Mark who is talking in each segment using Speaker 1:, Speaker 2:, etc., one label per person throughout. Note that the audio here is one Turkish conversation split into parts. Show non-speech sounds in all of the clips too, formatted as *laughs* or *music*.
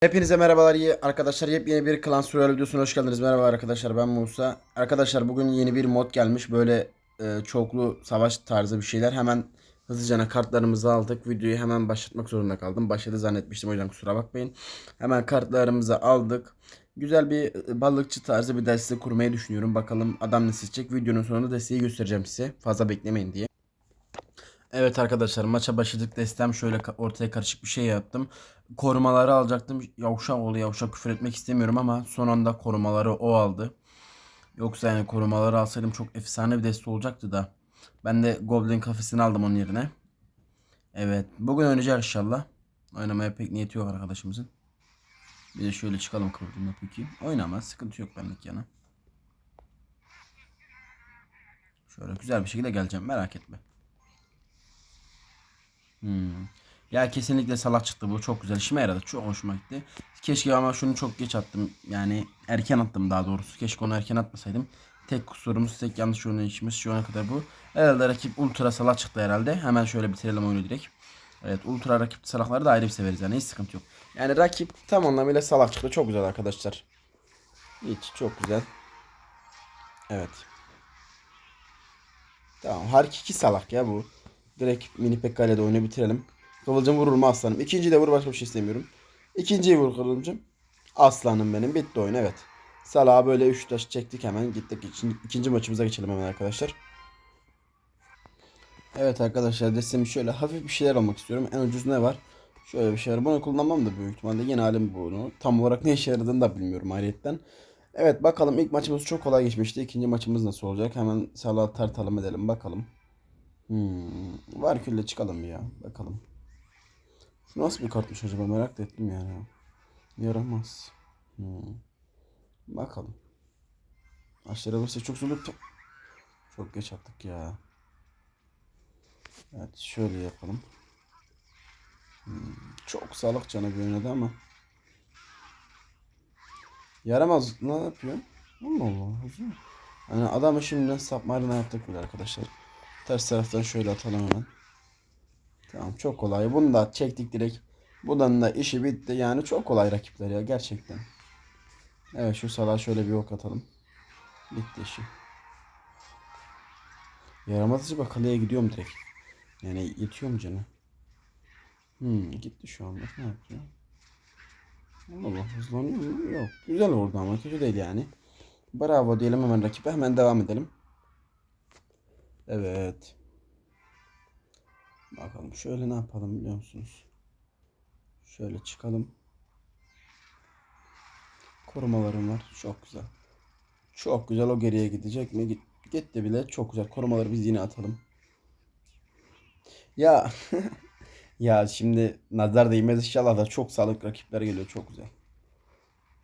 Speaker 1: Hepinize merhabalar iyi arkadaşlar. Yepyeni bir Klan Survival videosuna hoş geldiniz. Merhaba arkadaşlar ben Musa. Arkadaşlar bugün yeni bir mod gelmiş. Böyle e, çoklu savaş tarzı bir şeyler. Hemen hızlıca kartlarımızı aldık. Videoyu hemen başlatmak zorunda kaldım. Başladı zannetmiştim o yüzden kusura bakmayın. Hemen kartlarımızı aldık. Güzel bir e, balıkçı tarzı bir deste kurmayı düşünüyorum. Bakalım adam ne seçecek. Videonun sonunda desteği göstereceğim size. Fazla beklemeyin diye. Evet arkadaşlar maça başladık. Destem şöyle ortaya karışık bir şey yaptım. Korumaları alacaktım. Yavşak oğlu yavşak küfür etmek istemiyorum ama son anda korumaları o aldı. Yoksa yani korumaları alsaydım çok efsane bir deste olacaktı da. Ben de Goblin kafesini aldım onun yerine. Evet bugün oynayacağız inşallah. Oynamaya pek niyeti yok arkadaşımızın. Bir de şöyle çıkalım kıvırcımla peki. Oynamaz sıkıntı yok benlik yana. Şöyle güzel bir şekilde geleceğim merak etme. Hmm. Ya kesinlikle salak çıktı bu. Çok güzel. İşime yaradı. Çok hoşuma gitti. Keşke ama şunu çok geç attım. Yani erken attım daha doğrusu. Keşke onu erken atmasaydım. Tek kusurumuz, tek yanlış oynayışımız şu ana kadar bu. Herhalde rakip ultra salak çıktı herhalde. Hemen şöyle bitirelim oyunu direkt. Evet ultra rakip salakları da ayrı bir severiz yani hiç sıkıntı yok. Yani rakip tam anlamıyla salak çıktı. Çok güzel arkadaşlar. Hiç çok güzel. Evet. Tamam. Harkiki salak ya bu. Direkt mini pekkale de oyunu bitirelim. Kıvılcım vurur mu aslanım? İkinciyi de vur başka bir şey istemiyorum. İkinciyi vur Kıvılcım. Aslanım benim. Bitti oyun evet. Salaha böyle 3 taş çektik hemen. Gittik ikinci, ikinci maçımıza geçelim hemen arkadaşlar. Evet arkadaşlar destemi şöyle hafif bir şeyler almak istiyorum. En ucuz ne var? Şöyle bir şeyler. Bunu kullanmam da büyük ihtimalle yeni halim bunu. Tam olarak ne işe yaradığını da bilmiyorum ayrıyetten. Evet bakalım ilk maçımız çok kolay geçmişti. İkinci maçımız nasıl olacak? Hemen Salah'ı tartalım edelim bakalım. Hmm. Var külle çıkalım ya. Bakalım. Şu nasıl bir kartmış acaba merak da ettim yani. Yaramaz. Hmm. Bakalım. Aşırı alırsa çok zor. Çok geç attık ya. Evet şöyle yapalım. Hmm. Çok sağlık canı bir oynadı ama. Yaramaz ne yapıyor? Allah Allah. Yani adamı şimdiden submarine yaptık bile arkadaşlar. Ters taraftan şöyle atalım hemen. Tamam çok kolay. Bunu da çektik direkt. Bundan da işi bitti. Yani çok kolay rakipler ya gerçekten. Evet şu salağa şöyle bir ok atalım. Bitti işi. Yaramatıcı bak kaleye gidiyorum direkt. Yani yetiyor mu canı? Hmm, gitti şu anda. Ne yapıyor? Allah Allah hızlanıyor mu? Yok. Güzel oldu ama kötü değil yani. Bravo diyelim hemen rakibe. Hemen devam edelim. Evet. Bakalım şöyle ne yapalım biliyor musunuz? Şöyle çıkalım. Korumalarım var. Çok güzel. Çok güzel o geriye gidecek mi? Git, gitti bile. Çok güzel. Korumaları biz yine atalım. Ya *laughs* ya şimdi nazar değmez inşallah da çok sağlık rakipler geliyor. Çok güzel.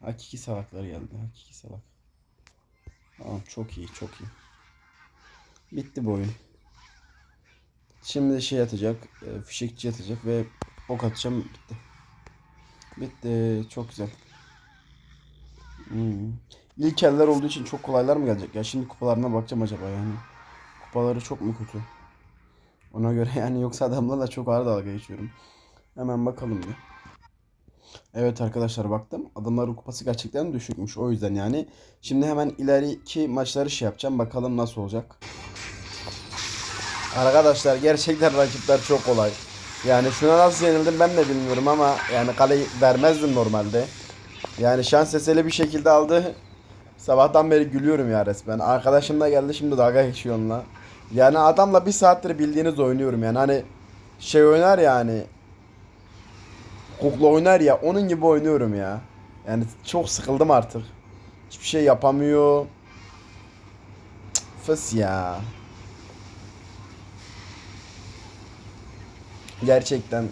Speaker 1: Hakiki salaklar geldi. Hakiki salak. Tamam çok iyi çok iyi. Bitti bu oyun. Şimdi şey atacak. E, fişekçi atacak ve ok atacağım. Bitti. Bitti. Çok güzel. Hmm. İlk eller olduğu için çok kolaylar mı gelecek? Ya şimdi kupalarına bakacağım acaba yani. Kupaları çok mu kötü? Ona göre *laughs* yani yoksa adamlarla çok ağır dalga geçiyorum. Hemen bakalım bir. Evet arkadaşlar baktım. Adamların kupası gerçekten düşükmüş. O yüzden yani. Şimdi hemen ileriki maçları şey yapacağım. Bakalım nasıl olacak. Arkadaşlar gerçekten rakipler çok kolay. Yani şuna nasıl yenildim ben de bilmiyorum ama yani kaleyi vermezdim normalde. Yani şans eseri bir şekilde aldı. Sabahtan beri gülüyorum ya resmen. Arkadaşım da geldi şimdi dalga geçiyor onunla. Yani adamla bir saattir bildiğiniz oynuyorum yani hani şey oynar ya hani kukla oynar ya onun gibi oynuyorum ya. Yani çok sıkıldım artık. Hiçbir şey yapamıyor. Fıs ya. Gerçekten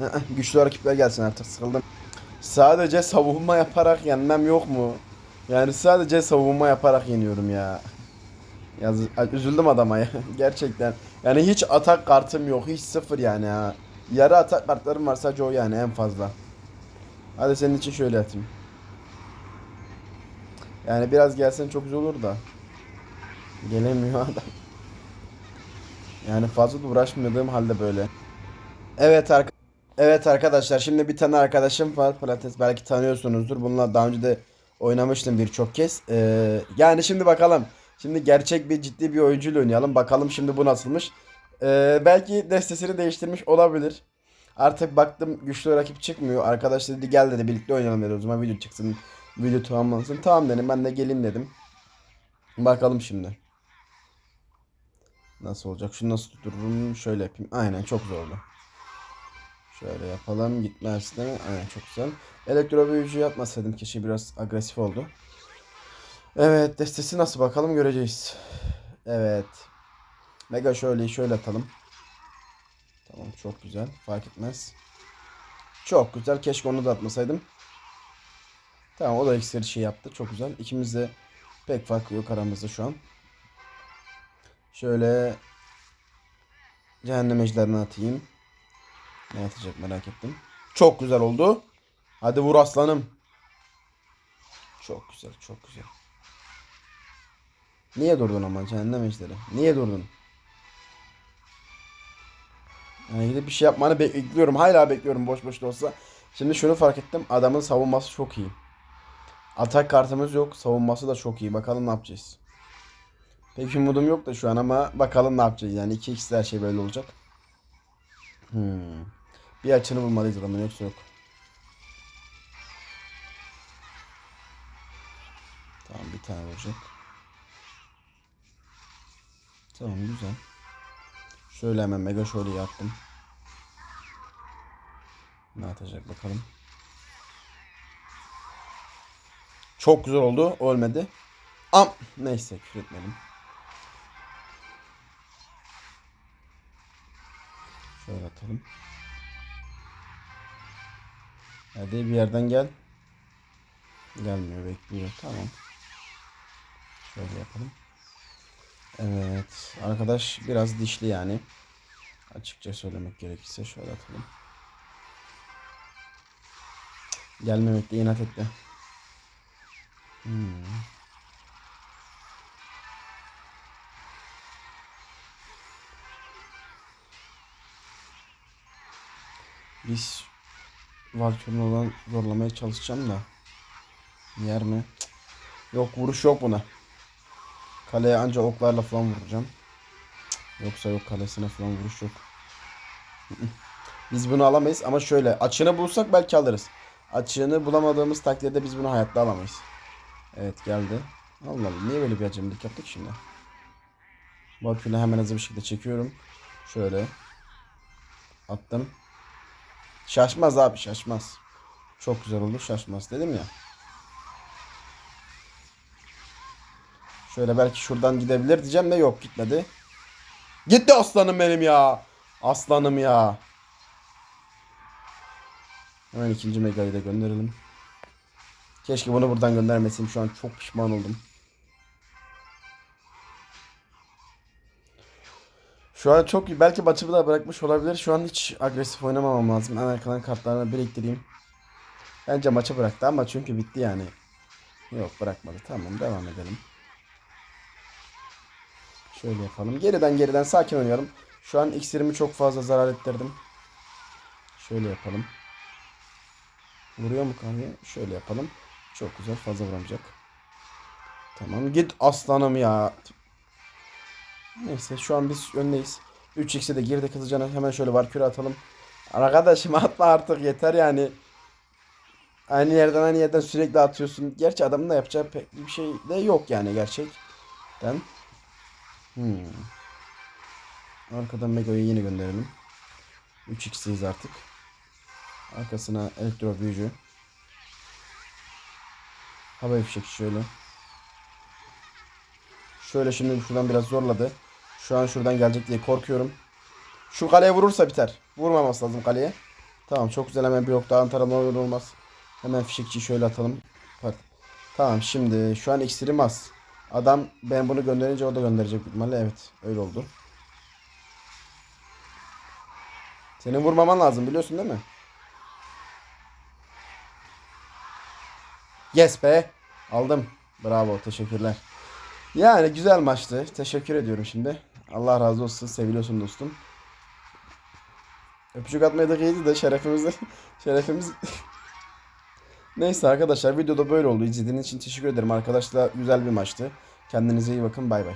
Speaker 1: ı-ı, güçlü rakipler gelsin artık sıkıldım. Sadece savunma yaparak yenmem yok mu? Yani sadece savunma yaparak yeniyorum ya. Yaz üzüldüm adama ya *laughs* gerçekten. Yani hiç atak kartım yok hiç sıfır yani ha. Yarı atak kartlarım var sadece o yani en fazla. Hadi senin için şöyle atayım. Yani biraz gelsen çok güzel olur da. Gelemiyor *laughs* adam. Yani fazla uğraşmadığım halde böyle. Evet arkadaşlar. Evet arkadaşlar şimdi bir tane arkadaşım var Pilates belki tanıyorsunuzdur. Bununla daha önce de oynamıştım birçok kez. Ee, yani şimdi bakalım. Şimdi gerçek bir ciddi bir oyuncuyla oynayalım. Bakalım şimdi bu nasılmış. Ee, belki destesini değiştirmiş olabilir. Artık baktım güçlü rakip çıkmıyor. Arkadaş dedi gel dedi birlikte oynayalım dedi. O zaman video çıksın. Video tamamlansın. Tamam dedim ben de geleyim dedim. Bakalım şimdi. Nasıl olacak? Şunu nasıl tuttururum? Şöyle yapayım. Aynen çok zorlu. Şöyle yapalım. Gitmez değil mi? Aynen çok güzel. Elektro büyücü yapmasaydım keşke biraz agresif oldu. Evet destesi nasıl bakalım göreceğiz. Evet. Mega şöyle şöyle atalım. Tamam çok güzel. Fark etmez. Çok güzel. Keşke onu da atmasaydım. Tamam o da iksir şey yaptı. Çok güzel. İkimiz de pek fark yok aramızda şu an. Şöyle cehennem ejderini atayım. Ne atacak merak ettim. Çok güzel oldu. Hadi vur aslanım. Çok güzel, çok güzel. Niye durdun ama cehennem ejderi? Niye durdun? Yani gidip bir şey yapmanı bekliyorum. Hala bekliyorum boş boş da olsa. Şimdi şunu fark ettim. Adamın savunması çok iyi. Atak kartımız yok. Savunması da çok iyi. Bakalım ne yapacağız. Pek umudum yok da şu an ama bakalım ne yapacağız. Yani 2x her şey böyle olacak. Hmm. Bir açını bulmalıyız adamın yoksa yok. Tamam bir tane vuracak. Tamam güzel. Şöyle hemen mega şöyle yaptım. Ne atacak bakalım. Çok güzel oldu. Ölmedi. Am neyse küfür etmedim. Şöyle atalım. Hadi bir yerden gel. Gelmiyor bekliyor. Tamam. Şöyle yapalım. Evet. Arkadaş biraz dişli yani. Açıkça söylemek gerekirse şöyle atalım. Gelmemekle inat etti. Hmm. Biz Valkyrie'ni olan zorlamaya çalışacağım da. Yer mi? Cık. Yok vuruş yok buna. Kaleye anca oklarla falan vuracağım. Yoksa yok kalesine falan vuruş yok. Biz bunu alamayız ama şöyle açığını bulsak belki alırız. Açığını bulamadığımız takdirde biz bunu hayatta alamayız. Evet geldi. Allah Allah niye böyle bir acemilik yaptık şimdi? Valkyrie'ni hemen hızlı bir şekilde çekiyorum. Şöyle. Attım. Şaşmaz abi şaşmaz. Çok güzel oldu şaşmaz dedim ya. Şöyle belki şuradan gidebilir diyeceğim de yok gitmedi. Gitti aslanım benim ya. Aslanım ya. Hemen ikinci megayı da gönderelim. Keşke bunu buradan göndermeseydim. Şu an çok pişman oldum. Şu an çok belki maçımı da bırakmış olabilir. Şu an hiç agresif oynamamam lazım. En arkadan kartlarını biriktireyim. Bence maçı bıraktı ama çünkü bitti yani. Yok bırakmadı. Tamam devam edelim. Şöyle yapalım. Geriden geriden sakin oynayalım. Şu an iksirimi çok fazla zarar ettirdim. Şöyle yapalım. Vuruyor mu kahve? Şöyle yapalım. Çok güzel fazla vuramayacak. Tamam git aslanım ya. Neyse şu an biz öndeyiz. 3x'e de girdik hızlıca hemen şöyle var küre atalım. Arkadaşım *laughs* atma artık yeter yani. Aynı yerden aynı yerden sürekli atıyorsun. Gerçi adamın da yapacağı pek bir şey de yok yani gerçekten. Hmm. Arkadan Mega'yı yine gönderelim. 3x'deyiz artık. Arkasına elektro büyücü. Hava fişek şöyle. Şöyle şimdi şuradan biraz zorladı. Şu an şuradan gelecek diye korkuyorum. Şu kaleye vurursa biter. Vurmaması lazım kaleye. Tamam çok güzel hemen bir ok daha tarama olur olmaz. Hemen fişekçiyi şöyle atalım. Tamam şimdi şu an iksirim az. Adam ben bunu gönderince o da gönderecek ihtimalle. Evet öyle oldu. Senin vurmaman lazım biliyorsun değil mi? Yes be. Aldım. Bravo. Teşekkürler. Yani güzel maçtı. Teşekkür ediyorum şimdi. Allah razı olsun. Seviliyorsun dostum. Öpücük atmayı da iyiydi de şerefimiz *laughs* şerefimiz *laughs* Neyse arkadaşlar videoda böyle oldu. İzlediğiniz için teşekkür ederim. Arkadaşlar güzel bir maçtı. Kendinize iyi bakın. Bay bay.